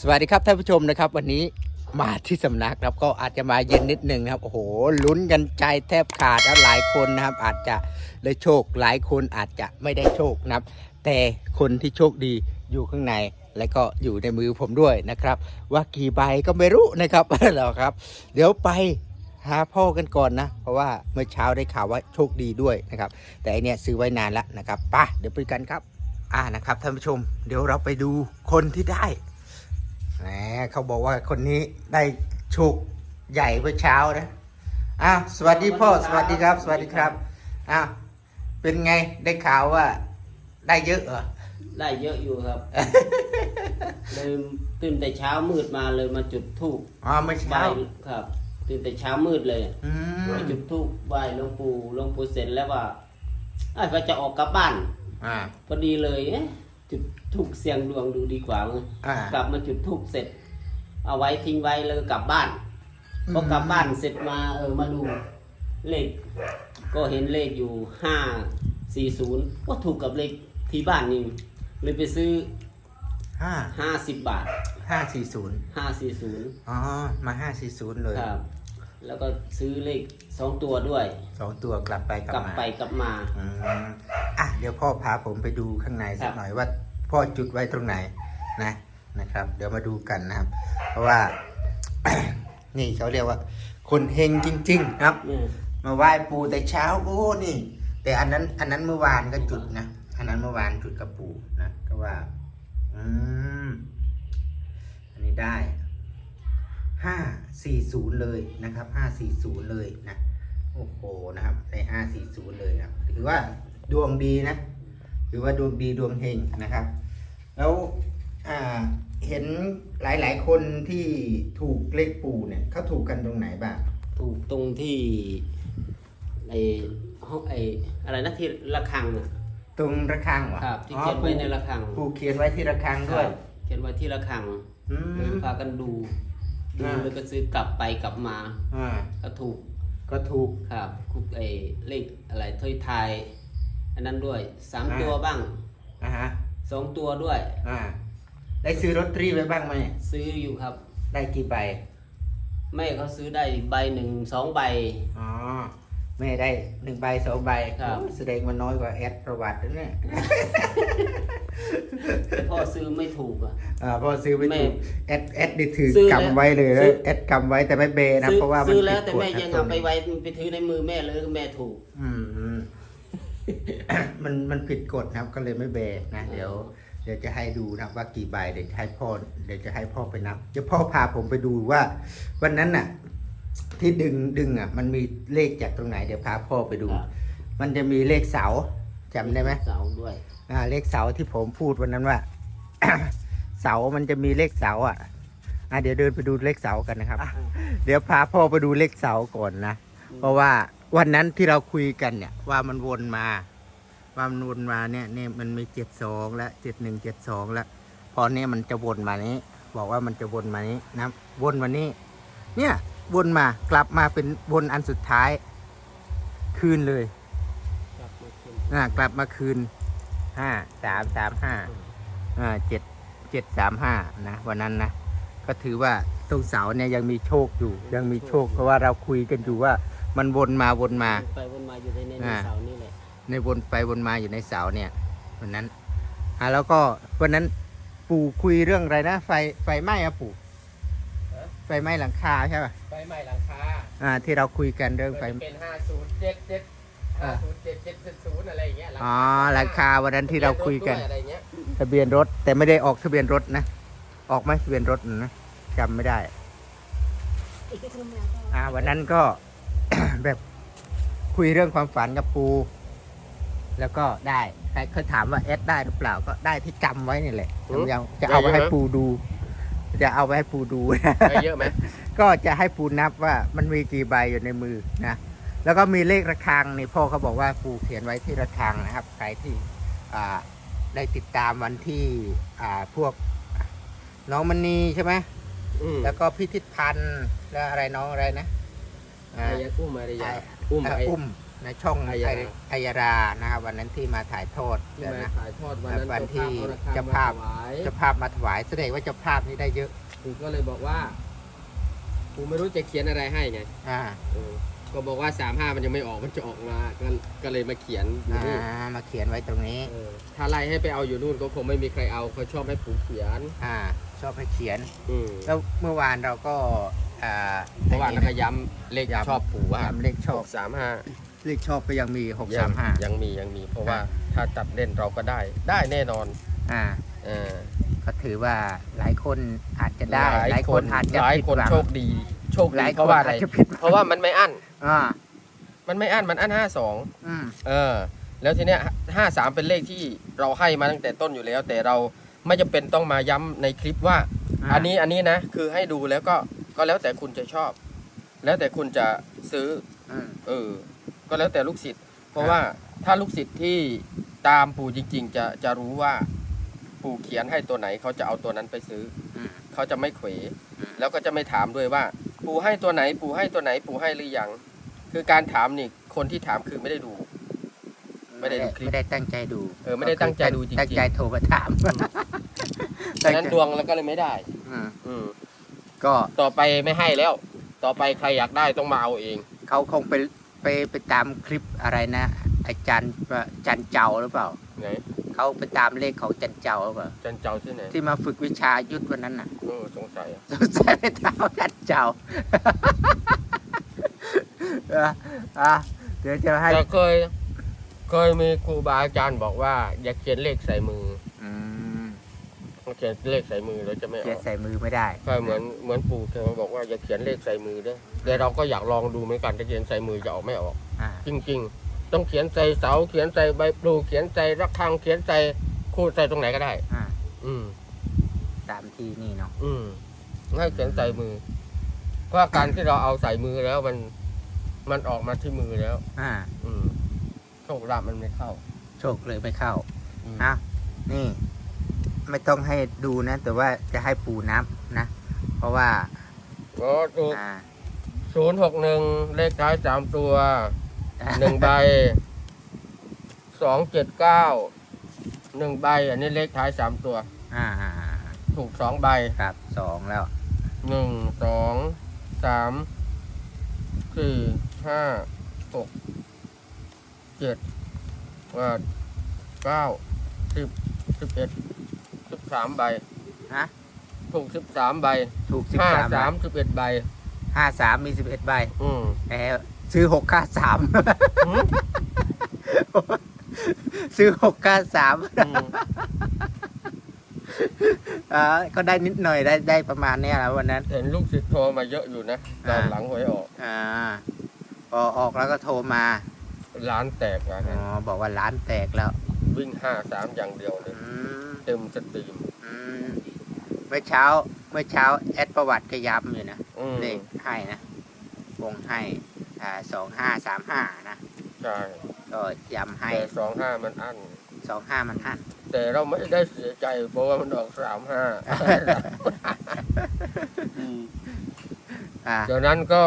สวัสดีครับท่านผู้ชมนะครับ วันนี้มาที่สำนักครับก็อาจจะมาเย็นนิดนึงนะครับโอ้โหลุ้นกันใจแทบขาดนะหลายคนนะครับ อาจจะได้โชคหลายคนอาจจะไม่ได้โชคนะครับ แต่คนที่โชคดีอยู่ข้างในและก็อยู่ในมือผมด้วยนะครับ ว่ากี่ใบก็ไม่รู้นะครับหรอครับ เดี๋ยวไปหาพ่อกันก่อนนะ เพราะว่าเมื่อเช้าได้ข่าวว่าโชคดีด้วยนะครับ แต่อันเนี้ยซื้อไว้นานแล้วนะครับป่ะเดี๋ยวไปกันครับ อ่านะครับท่านผู้ชม เดี๋ยวเราไปดูคนที่ได้ แหมเขาบอกว่าคนนี้ได้โชคใหญ่เมื่อเช้านะอ้าวสวัสดีพ่อสวัสดีครับ สวัสดีครับอ้าวเป็นไงได้ข่าวว่า ได้เยอะเหรอ ได้เยอะอยู่ครับ เลยตื่นแต่เช้ามืดมาเลยมาจุดธูปอ๋อเมื่อไหว้เช้าครับ ตื่นแต่เช้ามืดเลยอืมมาจุดธูปไหว้หลวงปู่หลวงปู่เสร็จแล้วว่าไอ้ายว่าจะออกกลับบ้าน อ่า พอดีเลยเอ๊ะ จุดธูปเสียงดวงดูดีกว่ามั้งอ่ากลับมาจุดธูปเสร็จ เอาไว้ทิ้งไว้แล้วก็กลับบ้านพอกลับบ้านเสร็จมาเออมาดูเลข ก็เห็นเลขอยู่ห้าสี่ศูนย์ก็ถูกกับเลขที่บ้านนี่เลยไปซื้อห้าห้าสิบบาทห้าสี่ศูนย์ห้าสี่ศูนย์อ๋อมาห้าสี่ศูนย์เลย ครับ แล้วก็ซื้อเลขสองตัวด้วย สองตัวกลับไปกลับกลับมาไปกลับมา อืมอะเดี๋ยวพ่อพาผมไปดูข้างในสักครับหน่อยว่าพ่อจุดไว้ตรงไหนนะนะครับ เดี๋ยวมาดูกันนะครับ เพราะว่า นี่เขาเรียกว่า คนเฮงจริง ๆ ครับเนี่ยมาไหว้ปู่แต่เช้าโอ้นี่ แต่อันนั้น อันนั้นเมื่อวานก็จุดนะอันนั้นเมื่อวานจุดกับปู่นะก็ว่า อืมอันนี้ได้ ห้าสี่ศูนย์เลยนะครับห้าสี่ศูนย์เลยนะโอ้โหนะครับได้ห้าสี่ศูนย์เลยนะถือว่าดวงดีนะถือว่าดวงดีดวงเฮงนะครับ แล้วอ่าเห็นหลายๆ คนที่ถูกเลขปู่เนี่ยเขาถูกกันตรงไหนบ้างถูกตรงที่ไอห้องไออะไรนะที่ระฆังอะตรงระฆังเหรอครับที่เขียนไว้ในระฆังผูกเขียนไว้ที่ระฆังด้วยครับเขียนไว้ที่ระฆังอืเลยมพากันดู ดูอ่า แล้วก็ซื้อกลับไปกลับมา อ่า ก็ถูกก็ถูก ครับคุกไอเลขอะไรถ้อยทาย อันนั้นด้วยสามอ่า ตัวบ้างอ่าฮะสองตัวด้วย อ่า ได้ซื้อรถตรีไว้บ้างไหม ซื้ออยู่ครับ ได้กี่ใบ แม่เขาซื้อได้ใบหนึ่งสองใบ อ๋อแม่ได้หนึ่งใบสองใบครับโอ้แสดงมันน้อยกว่าแอดประวัตินะเนี่ยแต่พ่อซื้อไม่ถูกอะ อ่าพอซื้อไปแม่ถูกแอดแอดได้ถือซื้อแล้วกำไว้เลยซื้นะอแอดกำไว้แต่ไม่เบนะซื้อเพราะว่ามันซื้อแล้วผิแต่ดกฎแม่ครับยังตัวเอาไปนี้ไว้ไปถือในมือแม่เลยแม่ถูก อืมอืม มันมันผิดกฎนะครับก็เลยไม่เบนะเดี๋ยว เดี๋ยวจะให้ดูนะครับว่ากี่ใบเดี๋ยวจะให้พ่อเดี๋ยวจะให้พ่อไปนับเดี๋ยวพ่อพาผมไปดูว่า วันนั้นน่ะ ที่ดึงดึงอะ มันมีเลขจากตรงไหนเดี๋ยวพาพ่อไปดู ครับมันจะมีเลขเสาจำได้ไหมเสาด้วยอ่า เลขเสาที่ผมพูดวันนั้นว่า เสามันจะมีเลขเสาอะอะเดี๋ยวเดินไปดูเลขเสากันนะครับอะเดี๋ยวพาพ่อไปดูเลขเสาก่อนนะ เพราะว่าวันนั้นที่เราคุยกันเนี่ย ว่ามันวนมา ว่ามันวนมาเนี่ยเนี่ยมันมีเจ็ดสองและเจ็ดหนึ่งเจ็ดสองแล้วพอเนี่ยมันจะวนมานี้ บอกว่ามันจะวนมานี้นะวนมานี้ เนี่ย วนมากลับมาเป็นวนอันสุดท้าย คืนเลยครับมาคืนอ่ากลับมาคืนห้าสามสามห้าอ่าเจ็ดเจ็ดสามห้านะวันนั้นนะก็ถือว่าตรงเสาเนี่ยยังมีโชคอยู่ ยังมีโชคเพราะว่าเราคุยกันอยู่ว่า มันวนมาวนมาไปวนมาอยู่ในในอ่าเสานี่แหละในวนไปวนมาอยู่ในเสาเนี่ยวันนั้นอ่าแล้วก็วันนั้นปู่คุยเรื่องอะไรนะ ไฟไฟไหม้อะปู่ ไฟไหม้หลังคาใช่ป่ะไฟใหม่หลังคาอ่า ที่เราคุยกันเรื่องมันไฟจะเป็นห้าศูนย์เจ็ดเจ็ดอ่าห้าศูนย์เจ็ดเจ็ดศูนย์อะไรอย่างเงี้ยอ๋อหลังคาวันนั้นที่เราคุยกันทะเบีรถด้วยอะไรเงี้ยทะเบียนรถแต่ไม่ได้ออกทะเบียนรถนะ ออกไหมทะเบียนรถนะจำไม่ได้ อ่า วันนั้นก็แบบคุยเรื่องความฝันกับปู แล้วก็ได้ใครเขาถามว่าเอสได้หรือเปล่าก็ได้ที่จำไว้นี่แหละผมยังจะเอาไปให้ปูดู จะเอาไปให้ปูดูได้เยอะไหมก็จะให้ปูนับว่ามันมีกี่ใบอยู่ในมือนะ แล้วก็มีเลขระฆังนี่พ่อเขาบอกว่าปูเขียนไว้ที่ระฆังนะครับ ใครที่อ่าได้ติดตามวันที่อ่าพวกน้องมณีใช่ไหม อืมแล้วก็พิทิศพันธ์แล้วอะไรน้องอะไรนะอ่าอะไรยังอุ้มอะไรยังอุ้มอ่าไอ้ อุ้ม ในช่องไอไอยาราไอยารานะครับวันนั้นที่มาถ่ายทอดที่เดี๋ยวมานะถ่ายทอดวันนั้นวันที่เจ้าภาพเอาระฆังเจ้าภาพมาถวายเจ้าภาพมาถวายแสดงว่าเจ้าภาพนี่ได้เยอะกูก็เลยบอกว่ากูไม่รู้จะเขียนอะไรให้ไงอ่าเออก็บอกว่าสามห้ามันยังไม่ออกมันจะออกมาก็ก็เลยมาเขียนอยู่อ่านี่มาเขียนไว้ตรงนี้ เออถ้าไล่ให้ไปเอาอยู่นู่นก็คงไม่มีใครเอาเขาชอบให้ปู่เขียน อ่า ชอบให้เขียน อืมแล้วเมื่อวานเราก็อ่าเพราะว่านักย้ำเลขย้ำชอบปู่ว่าย้ำเลขชอบ สามห้า เลขชอบก็ยังมีหกสามห้า ยังมียังมี เพราะว่าอ่าถ้าจับเล่นเราก็ได้ ได้แน่นอนอ่าเออก็ถือว่าหลายคนอาจจะได้ หลายคนอาจจะหลายผิดคนหวังโชคดี โชคหดีลายเพราะว่าอะไรคนอาจจะผิดหวังเพราะว่ามันไม่อั้นอ่ามันไม่อั้นมันอั้นห้าสองอืมเออ แล้วทีเนี้ยห้าสามเป็นเลขที่เราให้มาตั้งแต่ต้นอยู่แล้ว แต่เราไม่จำเป็นต้องมาย้ำในคลิปว่าาอันนี้อันนี้นะ คือให้ดูแล้วก็ก็แล้วแต่คุณจะชอบ แล้วแต่คุณจะซื้ออืมเออ ก็แล้วแต่ลูกศิษย์เพราะครับว่าถ้าลูกศิษย์ที่ตามปู่จริง ๆ จะจะรู้ว่าปู่เขียนให้ตัวไหนเขาจะเอาตัวนั้นไปซื้ออืมเขาจะไม่เขวอืมแล้วก็จะไม่ถามด้วยว่า ปู่ให้ตัวไหน ปู่ให้ตัวไหน ปู่ให้หรือยังคือการถามนี่คนที่ถามคือไม่ได้ดู ไม่ได้ดูคลิปไม่ได้ตั้งใจดูเออไม่ได้ตั้งใจดูจริงๆตั้งใจโทรมาถามฉะนั้นดวงแล้วก็เลยไม่ได้อืมอืมก็ต่อไปไม่ให้แล้ว ต่อไปใครอยากได้ต้องมาเอาเอง เขาคงไป ไปไปตามคลิปอะไรนะ อาจารย์จันเจ้าหรือเปล่าไหนเขาไปตามเลขของจันเจ้าหรือเปล่าจันเจ้าที่ไหนที่มาฝึกวิชายุทธวันนั้นน่ะเออสงสัยอะสงสัยไปตามจันเจ้า เอออะเดี๋ยวจะให้ แต่เคย เคยมีครูบาอาจารย์บอกว่า อย่าเขียนเลขใส่มืออืมถ้า เขียนเลขใส่มือแล้วจะไม่อเขียอนกใส่มือไม่ได้ก็เหมือนเหมือนปู่เคยมาบอกว่าอย่าเขียนเลขใส่มือเด้อแต่เราก็อยากลองดูเหมือนกันจะเขียนใส่มือจะออกไม่ออก อ่าจริง ๆ ต้องเขียนใส่เสาเขียนใส่ใบปลูเขียนใส่ระฆังเขียนใส่คูดใส่ตรงไหนก็ได้ อ่าอืม ตามที่นี่เนาะอืมให้เขียนใส่มือ เพราะว่าการที่เราเอาใส่มือแล้วมันมันออกมาที่มือแล้ว อ่า อืมโชคลาภมันไม่เข้า โชคเลยไม่เข้าอืม อะนี่ ไม่ต้องให้ดูนะ แต่ว่าจะให้ปูนับนะ เพราะว่าก็ถูกอ่าศูนย์หกหนึ่งเลขท้ายสามตัวหนึ่งใบสองเจ็ดเก้าหนึ่งใบ อันนี้เลขท้ายสามตัว อ่าอ่าอ่าถูกสองใบครับสองแล้ว หนึ่งสองสามสี่ห้าหกเจ็ดแปดเก้าสิบสิบเอ็ด สิบสามใบฮะถูกสิบสามใบถูกสิบห้าสามสามสิบเอ็ดใบห้าสามมีสิบเอ็ดใบอืมแหมซื้อหกค่าสามหืมซื้อหกค่าสามอืมอ่าก็ได้นิดหน่อยได้ได้ประมาณเนี้ยแหละวันนั้น เห็นลูกศิษย์โทรมาเยอะอยู่นะตอนหลังหวยออก อ่าพอออกแล้วก็โทรมาร้านแตกว่าอ๋งั้นอบอกว่าร้านแตกแล้ว วิ่งห้าสามอย่างเดียวเลอืยมเต็มสตรีมอืมเมื่อเช้า เมื่อเช้าแอดประวัติก็ย้ำอยู่นะอืมเลขให้นะวงให้อ่าสองห้าสามห้านะ ใช่ก็ย้ำให้แต่สองห้ามันอั้น สองห้ามันอัน แต่เราไม่ได้เสียใจ เพราะว่ามันออกสามห้า อ่าดังนั้นก็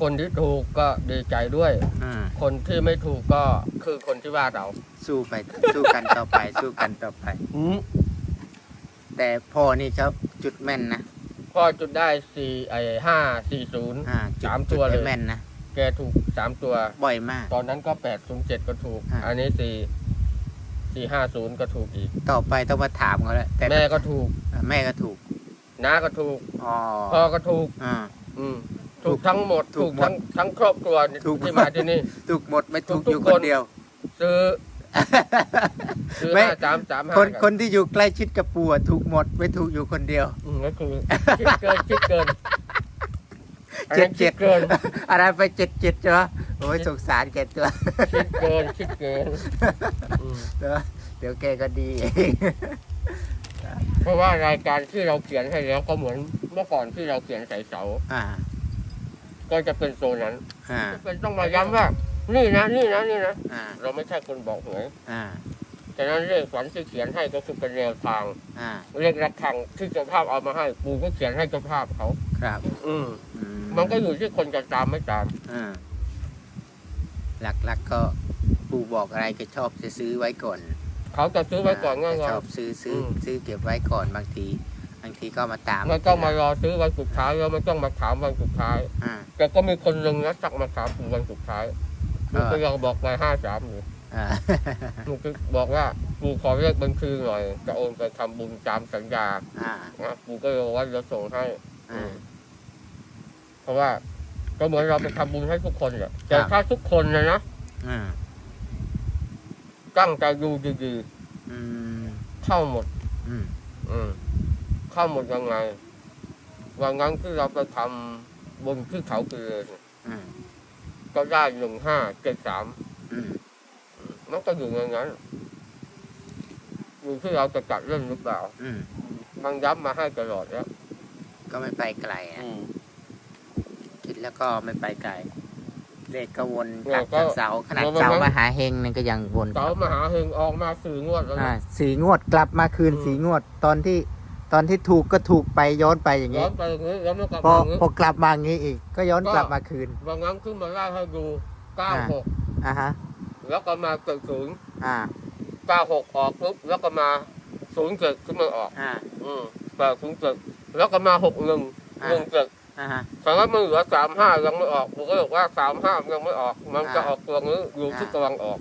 คนที่ถูกก็ดีใจด้วย อืมคนที่ไม่ถูกก็คือคนที่ว่าเรา สู้ไป สู้กันต่อไป สู้กันต่อไปแต่พ่อนี่เขาจุดแม่นนะพ่อจุดได้สี่ไอ้ห้าสี่ศูนย์ อ่าจุดสามตัวจุดได้เลย แม่นนะแกถูกสามตัว บ่อยมาก ตอนนั้นก็แปดศูนย์เจ็ดก็ถูก อ่าอันนี้สี่สี่ห้าศูนย์ก็ถูกอีก ต่อไปต้องมาถามเขาแล้วแต่แม่ก็ถูกอ่าแม่ก็ถูกน้าก็ถูก อ๋อพ่อก็ถูก อ่า อืม ถูกทั้งหมด ถูถูกกหมดทั้งทั้งครอบครัวถูกที่มาที่นี่ ถูกหมดไม่ถูกทุกๆอยู่คคน นเดียว ซื้อ ซื้อไม่ ห้าสามสามห้าคนกัคนที่อยู่ใกล้ชิดกับปู่อะถูกหมดไม่ถูกอยู่คนเดียว อืมก็คือคิดเกินคิดเกินอันเจ็นั้ดนเจ็คิดดเกินอะไรไปเจ็ดเจ็ดใช่ไหมโอ้ยสงสารแกตัวคิดเกินคิดเกินอืมเดี๋ยวเดี๋ยวแกก็ดีเองเพราะว่ารายการที่เราเขียนให้แล้วก็เหมือนเมื่อก่อนที่เราเขียนใส่เสา อ่าก็จะเป็นโซนนั้นอ่าจะเป็นต้องมาย้ำว่า นี่นะนี่นะนี่นะอ่าเราไม่ใช่คนบอกหวยอ่าฉะนั้นเลขฝันที่เขียนให้ก็คือเป็นแนวทางอ่าเลขระฆังที่เจ้าภาพเอามาให้ปูก็เขียนให้เจ้าภาพเขา ครับอืมอืมันก็อยู่ที่คนจะตามไม่ตาม อ่าหลักๆก็ปู่บอกอะไรก็ชอบจะซื้อไว้ก่อนเขาจะซื้อไว้ก่อนง่ายชอบซื้อซื้ออม ซื้อเก็บไว้ก่อนบางทีบางทีก็มาตามๆไม่ต้องมารอซื้อวันสุดท้ายแล้วไม่ต้องมาถามวันสุดท้าย อ่าแต่ก็มีคนหนึ่งนะจักมาถามปู่วันสุดท้าย เอปู่อก็ยังบอกไปห้าสามอยู่อ่าปู่ก็บอกว่าปู่ขอเลขบัญชีหน่อย จะโอนไปทำบุญตามสัญญาอ่านะปู่ก็เลยบอกว่าจะส่งให้ อ่า เพราะว่าก็เหมือนเราไปทำบุญให้ทุกคนแหละแต่ครับ ถ้าทุกคนเลยนะอ่าตั้งใจดูดีอืมๆเข้าหมด อืมอืมเข้าหมดยังไงวันนั้นที่เราไปทำบนที่เขาเกลือเนี่ยอืม ก็ได้หนึ่งห้าเจ็ดสามอืมมันก็อยู่ในนั้นอยู่ที่เราจะจัดเล่นหรือเปล่าอืมมันย้ำมาให้ตลอดแล้วก็ไม่ไปไกลอะคิดแล้วก็ไม่ไปไกลเลขก็วนกลับจากเสาขนาดเสามหาเฮงนี่ก็ยังวนกเสาลับมหาเฮงออกมาสื่องวดแล้วอ่านะสีงวดกลับมาคืนอืมสีงวดตอนที่ ตอนที่ถูกก็ถูกไปย้อนไปอย่างย้อนี้นไปอย่างนี้แล้วมันกลับพอมาอย่างนี้พอกลับมาอย่างนี้อีก ก็ย้อนกลับมาคืนวันนั้นขึ้นมาไล่ให้ดูเก้าหกอ่าฮะ แล้วก็มาเกิดศูนย์อ่า เก้าหกออกปุ๊บแล้วก็มาศูนย์เจ็ดขึ้นมาออก อ่า อืมแปดศูนย์เจ็ดแล้วก็มาหกหนึ่งอ่า หนึ่งเจ็ดอ่าฮะ แต่ว่ามันเหลือสามห้ายังไม่ออกผมก็บอกว่าสามห้ายังไม่ออก มันจะอ่า ออกตัวนี้อยู่ที่อ่ากำลังออก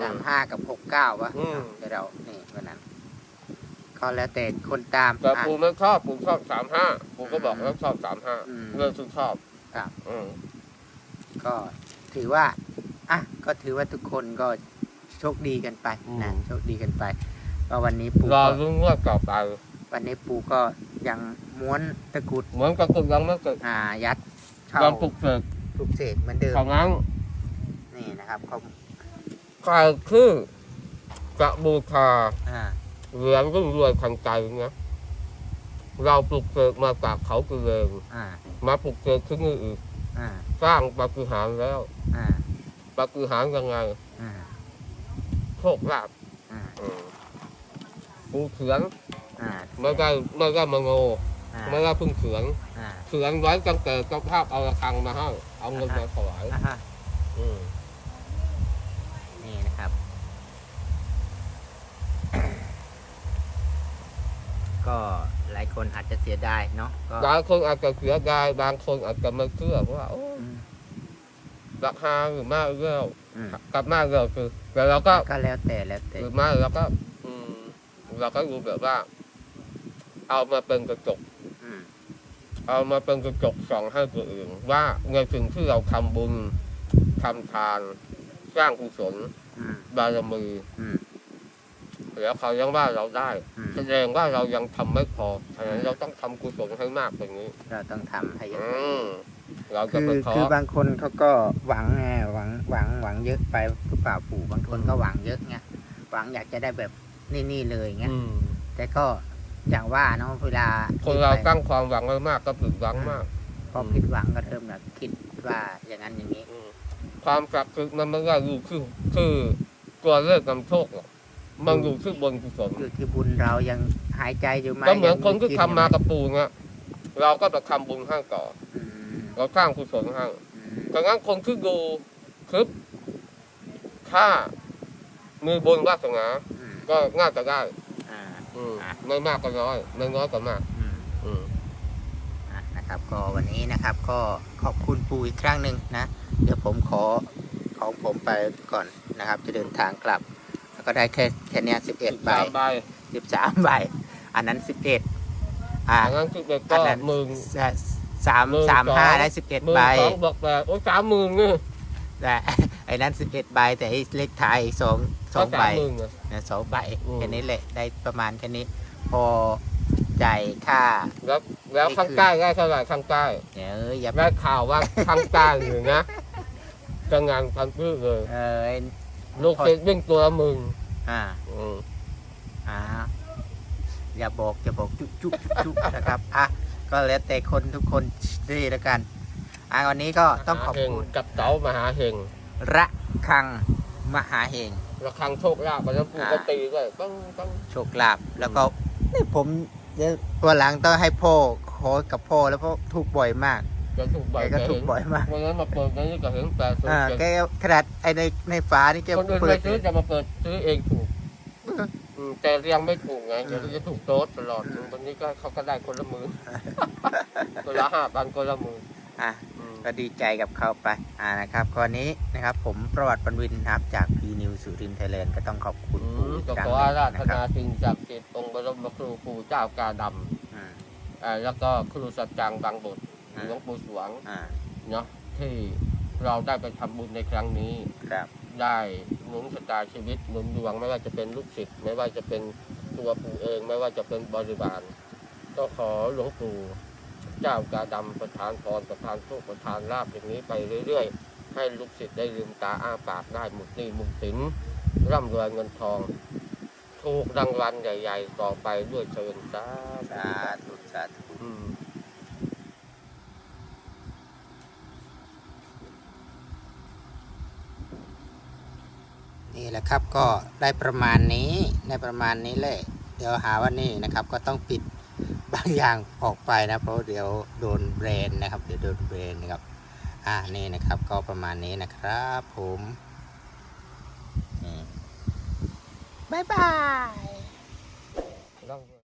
สามห้ากับหกเก้าวะอืม เดี๋ยวเรานี่วันนั้น ก็แล้วแต่คนตามแต่อะ ปูไม่ชอบปูชอบสามห้าปูก็บอกแล้วชอบสามห้าอืมเรื่องที่ชอบครับ อืมก็ถือว่าอะก็ถือว่าทุกคนก็โชคดีกันไปนะโชคดีกันไปก็วันนี้ปู่รอก็รุ่งงวดต่อไป วันนี้ปู่ก็ยังม้วนตะกรุดเหมือนกับคุณยังไม่เกิดอ่ายัดเข้ายังปลุกเสกปลุกเสกเหมือนเดิมของนั้นนี่นะครับเขาใครคือจะบูชาอ่า เหรียญรุ่งรวยทันใจนะเราปลุกเสกมาจากเขาเกลืองอ่ามาปลุกเสกที่นี่อีกอ่าสร้างปาฏิหาริย์แล้วอ่าปาฏิหาริย์ยังไงอ่าโชคลาภอ่าอืมปูเขือนอ่าไม่ได้ไม่ได้มโงอ่าไม่ได้เพึ่งเขือนอ่าเขือนไว้ตั้งแต่เจ้าภาพเอาระฆังมาให้เอาเงินมาถวายอ่าฮะอืม นี่นะครับ ก็หลายคนอาจจะเสียดายเนาะก็บางคนอาจจะเสียดายบางคนอาจจะไม่เชื่อว่าโอ้อืมราคาหรือมากเรื่องอืมกลับมากเรื่องคือแต่เราก็ก็แล้วแต่แล้วแต่หรือไม่เราก็ อืม เราก็รู้แบบว่า เอามาเป็นกระจก อืมเอามาเป็นกระจกส่องให้ตัวเองว่าในสิ่งที่เราทำบุญทำทาน สร้างกุศลอืมบารมี อืมแล้วเขายังว่าเราได้ อืมแสดงว่าเรายังทำไม่พอฉะนั้นเราต้องทำกุศลให้มากกว่านี้ เราต้องทำให้เยอะ อืมเราจะคือไปขอคือบางคนเขาก็หวังไงหวังหวังหวังเยอะไปหรือเปล่าปู่บางคนก็หวังเยอะไงหวังอยากจะได้แบบนี่นี่ๆเลยไงอืมแต่ก็อย่างว่าเนาะเวลาคนเราไปตั้งความหวังไว้มากก็ผิดหวังมาก พอผิดหวังก็เริ่มแบบคิดว่าอย่างนั้นอย่างนี้อืมความศักดิ์สิทธิ์มันไม่ได้อยู่คือคือตัวเลขนำโชคหรอก มันอยู่ที่บนกุศลอยู่ที่บุญเรายังหายใจอยู่ไหมก็เหมือนยังคนที่กิทำมากับปูเงี้ยเราก็จะทำบุญให้ต่ออืมเราสร้างกุศลให้อืมดังนั้นคนที่ดูคลิปถ้ามีบุญวาสนาอืมก็น่าจะได้อ่าอืมอะไม่มากก็น้อยไม่น้อยก็มากอืมอืมอะนะครับ ก็วันนี้นะครับ ก็ขอบคุณปู่อีกครั้งหนึ่งนะ เดี๋ยวผมขอของผมไปก่อนนะครับ จะเดินทางกลับ แล้วก็ได้แค่แค่เนี้สิบเอ็ดใบสามใบสิบสามใบ อันนั้นสิบเอ็ดอ่าอันนั้นคือเป็นอัก็นนั้นหมื่นสามหมื่นสามห้าสองได้สิบเอ็ดหมื่นใบสองบอกแบบโอ้สามหมื่นนี่แต่ไอ้นั้นสิบเอ็ดใบแต่ไอ้เลขท้ายอีกสองสองก็ใบสามหมื่นอะนะสองใบอืมแค่นี้แหละได้ประมาณแค่นี้ พอจ่ายค่า แล้วแล้วข้างใต้ได้เท่าไหร่ข้างใต้เดี๋ยวอย่าได้ข่าวว่าข้างใต้อยู่นะจะงานพันพืชเลยเออ ไอ้ลูกเซ็ตวิ่งตัวละหมื่นอ่าอืมอ่าอย่าบอกอย่าบอกจุ๊จุ๊จุ๊นะครับอะก็แล้วแต่คนทุกคนดีแล้วกันอะวันนี้ก็ต้องขอบมหาเฮคุณกับเต๋ามหาเฮงระคังมหาเฮงระฆังโชคลาภประจำปูอ่าก็ตีด้วยต้องต้องโชคลาภแล้วก็นี่ผมเดี๋ยวตัวหลังต้องให้พ่อขอกับพ่อแล้วพ่อถูกบ่อยมากแกจะถูกบ่อยแกก็ถูกบ่อยมาก วันนั้นมาเปิดนี้ก็เห็นแปดศูนอ่าย์เจ็ดแกขนาดไอในในฝานี่แกคนอื่นเปิไม่ด ซื้อจะมาเปิดซื้อเองถูกอืมแต่ยังไม่ถูกไงอืมเดี๋ยวจะถูกโต๊ดตลอดวันนี้ก็เขาก็ได้คนละหมือคนละห้าพันคนละหมืออะ อืม ก็ดีใจกับเขาไป อ่านะครับข้อนี้นะครับ ผมประวัติปันวินนะครับ จากพีนิวสุรินทร์ไทยแลนด์ก็ต้องขอบคุณอืปู่มอีกก็ครั้งขหอนึ่อางราธนะคนารับสิ่งศักดิ์สิทธิ์องค์บรมครูปู่เจ้ากาดอืมำอ่าแล้วก็ครูสัจจังบางบทอ่า หลวงปู่สวงอ่าเนาะที่เราได้ไปทำบุญในครั้งนี้ ครับ ได้หนุนชะตาชีวิตหนุนดวงไม่ว่าจะเป็นลูกศิษย์ไม่ว่าจะเป็นตัวปู่เอง ไม่ว่าจะเป็นบริบาล ก็ขอหลวงปู่เจ้ากาดำประทานพรประทานโชคประทานลาบอย่างนี้ไปเรื่อยๆ ให้ลูกศิษย์ได้ลืมตาอ้าปากได้หมุดหนี้หมุดสินร่ำรวยเงินทอง ถูกรางวัลใหญ่ ๆ ต่อไปด้วยเชิญสาธุสาธุสาธุ อืม นี่แหละครับก็ได้ประมาณนี้ได้ประมาณนี้เลยเดี๋ยวหาว่านี่นะครับก็ต้องปิดบางอย่างออกไปนะเพราะเดี๋ยวโดนเบรนนะครับเดี๋ยวโดนเบรนนะครับอ่านี่นะครับก็ประมาณนี้นะครับผมบ๊ายบาย